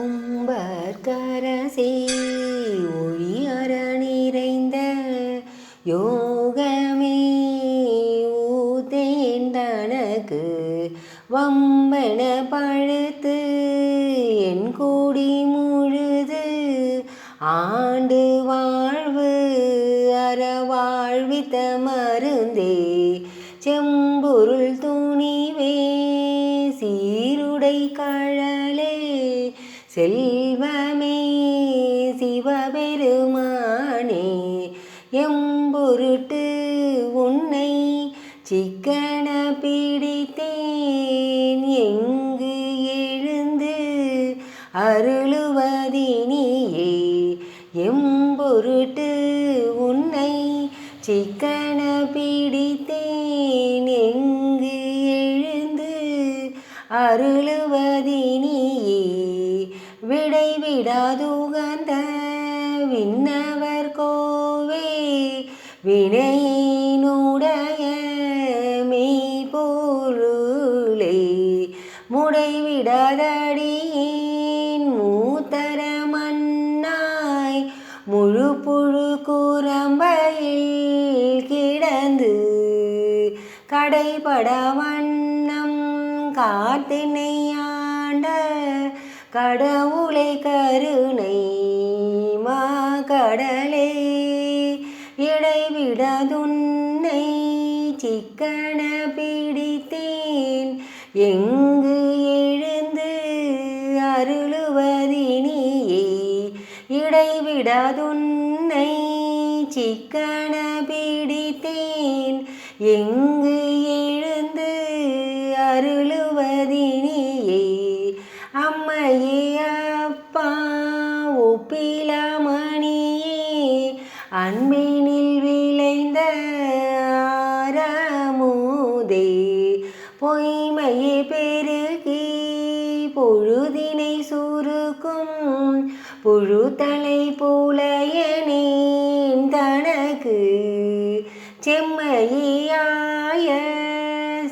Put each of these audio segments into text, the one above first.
உம்பற்கரசே ஒளி நிறைந்த யோகமே ஊதேந்தனக்கு வம்பன பழுத்து என் கூடி முழுது ஆண்டு வாழ்வு அற வாழ்வித்த மருந்தே. பொருட்டு உன்னை சிக்கன பிடித்தேன். எங்கு எழுந்து அருளுவதினியே? எம்பொருட்டு உன்னை சிக்கன பிடித்தேன். எங்கு எழுந்து அருளுவதினியே? விடைவிடாதோ முடைவிடாதடியேன் மூத்தர மன்னாய் முழு புழு குரம்பையில் கிடந்து கடைபட வண்ணம் காத்தினை ஆண்ட கடவுளை கருணை மா கடலே. இடைவிடதுன்னை சிக்க இடைவிடாதுன்னை சிக்கன பிடித்தேன். எங்கு எழுந்து அருளுவதினியே? அம்மையே அப்பா ஒப்பிலமணியே அன்பினில் விளைந்த ஆரமுதே. பொய்மையே பெரு புழுத்தலை புலையனேன் தனக்கு செம்மையாய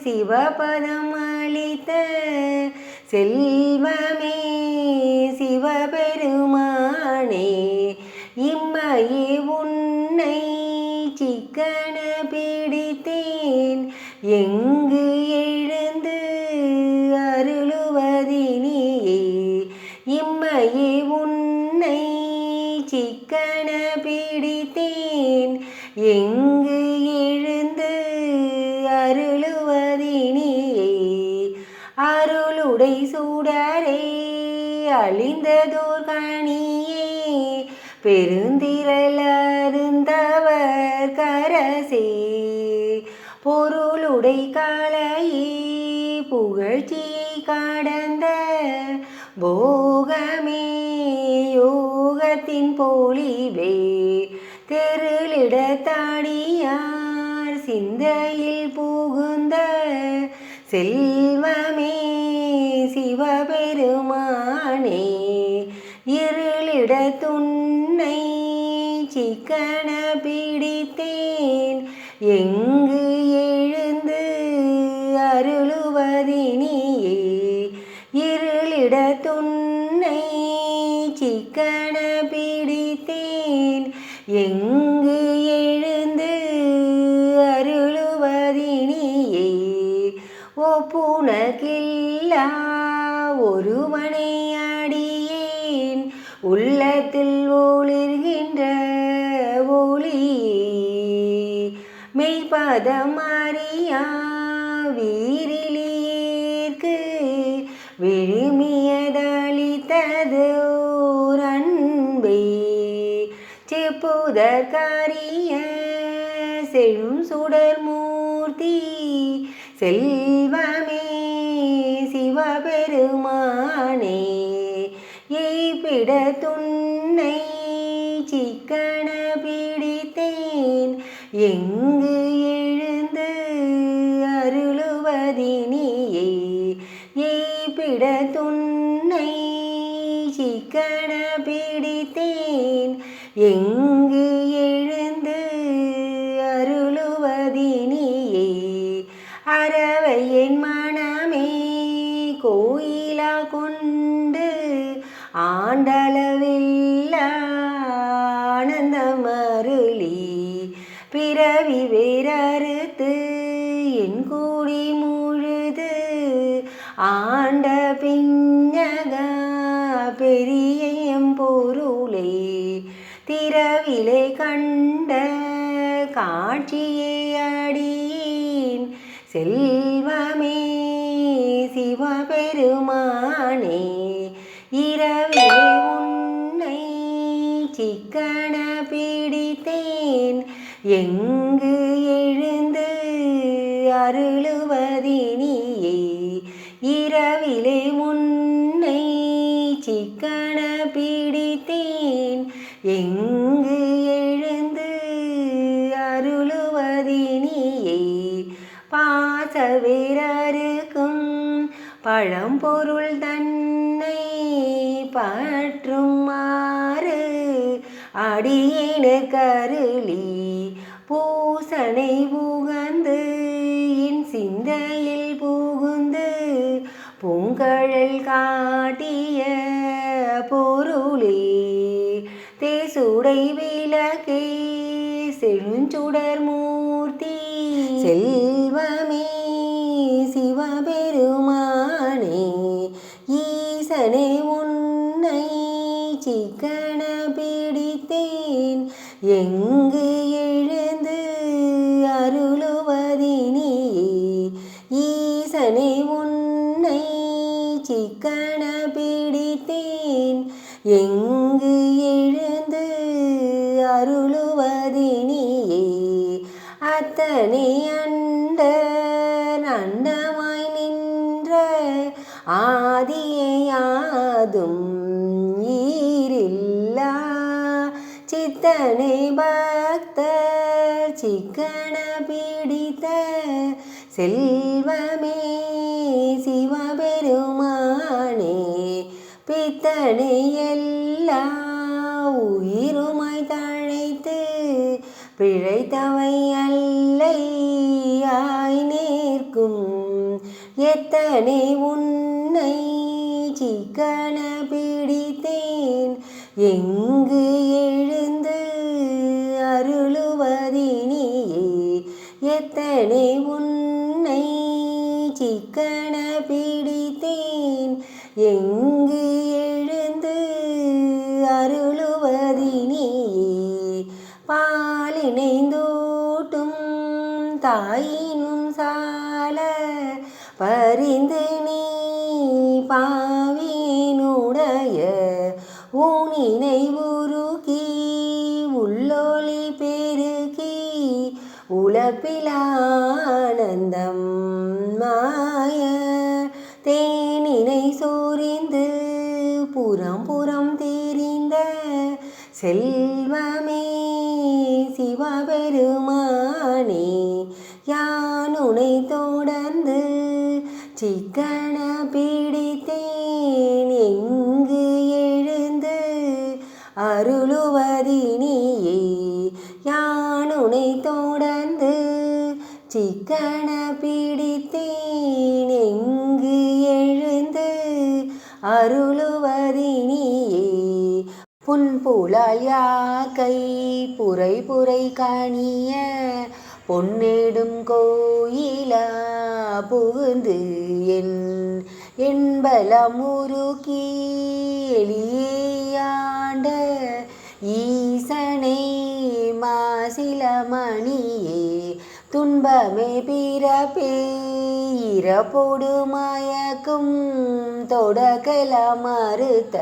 சிவபதம் அளித்த செல்வமே சிவபெருமானே இம்மையே உன்னை சிக்கன பிடித்தேன். எங்கு எழுந்து அருளுவதினியே இம்மையே அழிந்ததோர் கணியே பெருந்திரல் அருந்தவர் கரசே. பொருளுடை காளையே புகழ்ச்சியை கடந்த போகமே யோகத்தின் பொலிவே தெருளிடத்தாடியார் சிந்தையில் புகுந்த செல்வமே சிவபெருமானே இருளிட துன்னை சிக்கன பிடித்தேன். எங்கு ஒருவனை அடியேன். உள்ளத்தில் ஒளிர்கின்ற ஒளி. மெய்பதம் அறியா வீரிலியேற்கு விழுமியதளித்தது ஓர் செப்புதற்கரிய செழும் சுடர் மூர்த்தி செல்வமே பெருமானே எய்பிட துன்னை சிக்கன பிடித்தேன். எங்கு ஆண்ட பிஞக பெரிய பொருளே திரவிலை கண்ட காட்சியை அடியேன். செல்வமே சிவபெருமானே இரவிலே உன்னை சிக்கன பிடித்தேன். எங்கு எழுந்து அருளும் எங்கு எழுந்து அருளுவதினியே பாசவேரருக்கும் பழம்பொருள் தன்னை பற்றுமாறு அடியேனு கருளி பூசனை புகந்து என் சிந்தையில் புகுந்து பூங்கழல் காட்டி தேசுடை விளக்கே செழுஞ்சுடர் மூர்த்தி. செல்வமே சிவபெருமானே ஈசனே உன்னை சிக்கன பிடித்தேன். எங்கு எழுந்து அருளுவதினே ஈசனே உன்னை சிக்கன பிடித்தேன். எங்கு எழுந்து அருளுவதினியே. அத்தனை அண்ட அண்டமாய் நின்ற ஆதியாதும் ஈரில்லா. சித்தனை பக்த சிக்கன பிடித்த செல்வமே சிவபெருமானே பித்தனை எல்லா பிழைத்தவை அல்லையாய் நேர்க்கும். எத்தனை உன்னை சிக்கன பிடித்தேன். எங்கு எழுந்து அருளுவதினியே. எத்தனை உன்னை சிக்கன பிடித்தேன். எங்கு பாவினுடைய ஊனினை உருகி உள்ளொளி பெருகி உழப்பிலானந்தம் மாய தேனினை சோரிந்து புறம் புறம் தெரிந்த செல்வமே சிவபெருமானே யானுனை தொடர்ந்து சிக்கன சிக்கன பிடித்தேன் எங்கு எழுந்து அருளுவதினியே? புன்புலால் யாக்கை புரை புரை காணிய பொன்னேடும் கோயிலா புகுந்து என் என்பலம் உருக்கி எளியாண்ட ஈசனை மாசிலமணியே? துன்பமே பிறப்பே இறப்போடு மயக்கும் தொடகல மறுத்த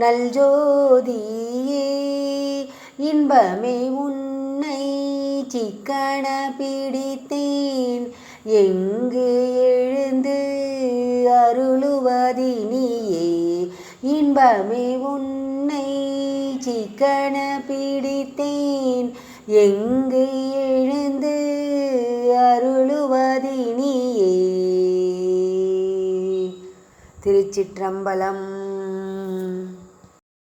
நல்ஜோதியே. இன்பமே உன்னை சிக்கன பிடித்தேன் எங்கு எழுந்து அருளுவதினியே. இன்பமே உன்னை சிக்கன பிடித்தேன் எங்கு எழுந்து திருச்சிற்றம்பலம்.